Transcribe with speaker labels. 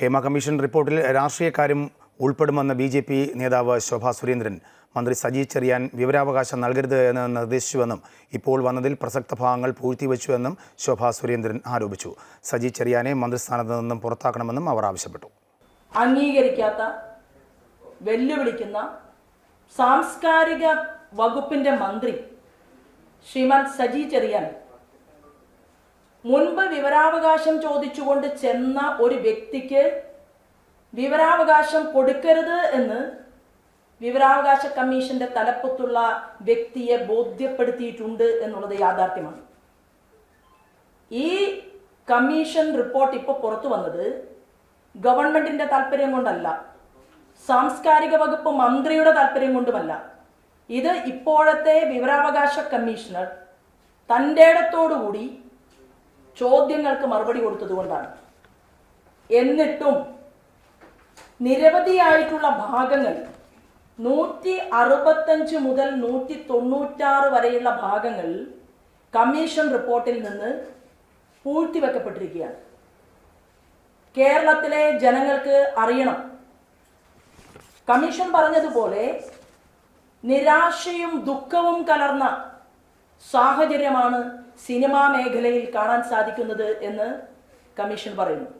Speaker 1: Hema commission റിപ്പോർട്ടിൽ രാഷ്ട്രീയക്കാരും ഉൾപ്പെടുമെന്ന് B J P നേതാവ് ശോഭാ സുരേന്ദ്രൻ. മന്ത്രി സജി ചെറിയാൻ വിവരാവകാശം നൽകരുത് എന്ന് നിർദ്ദേശിച്ചുവെന്നും ഇപ്പോൾ വന്നതിൽ പ്രസക്ത ഭാഗങ്ങൾ പൂഴ്ത്തിവെച്ചുവെന്നും ശോഭാ സുരേന്ദ്രൻ ആരോപിച്ചു. സജി ചെറിയാനെ മന്ത്രിസ്ഥാനത്ത് നിന്നും പുറത്താക്കണമെന്നും അവർ ആവശ്യപ്പെട്ടു.
Speaker 2: അംഗീകരിക്കാത്ത വെല്ലുവിളിക്കുന്ന സാംസ്കാരിക വകുപ്പിന്റെ മന്ത്രി ശ്രീമാൻ സജി ചെറിയാൻ മുൻപ് വിവരാവകാശം ചോദിച്ചുകൊണ്ട് ചെന്ന ഒരു വ്യക്തിക്ക് വിവരാവകാശം കൊടുക്കരുത് എന്ന് വിവരാവകാശ കമ്മീഷന്റെ തലപ്പത്തുള്ള വ്യക്തിയെ ബോധ്യപ്പെടുത്തിയിട്ടുണ്ട് എന്നുള്ളത് യാഥാർത്ഥ്യമാണ്. ഈ കമ്മീഷൻ റിപ്പോർട്ട് ഇപ്പോൾ പുറത്തു വന്നത് ഗവൺമെന്റിന്റെ താല്പര്യം കൊണ്ടല്ല സാംസ്കാരിക വകുപ്പ് മന്ത്രിയുടെ താല്പര്യം കൊണ്ടുമല്ല. ഇത് ഇപ്പോഴത്തെ വിവരാവകാശ കമ്മീഷണർ തന്റെ ഇടത്തോടുകൂടി ചോദ്യങ്ങൾക്ക് മറുപടി കൊടുത്തതുകൊണ്ടാണ് എന്നിട്ടും നിരവധിയായിട്ടുള്ള ഭാഗങ്ങൾ നൂറ്റി അറുപത്തഞ്ച് മുതൽ നൂറ്റി തൊണ്ണൂറ്റാറ് വരെയുള്ള ഭാഗങ്ങൾ കമ്മീഷൻ റിപ്പോർട്ടിൽ നിന്ന് പൂഴ്ത്തിവെക്കപ്പെട്ടിരിക്കുകയാണ്. കേരളത്തിലെ ജനങ്ങൾക്ക് അറിയണം. കമ്മീഷൻ പറഞ്ഞതുപോലെ നിരാശയും ദുഃഖവും കലർന്ന സാഹചര്യമാണ് സിനിമാ മേഖലയിൽ കാണാൻ സാധിക്കുന്നത് എന്ന് കമ്മീഷൻ പറയുന്നു.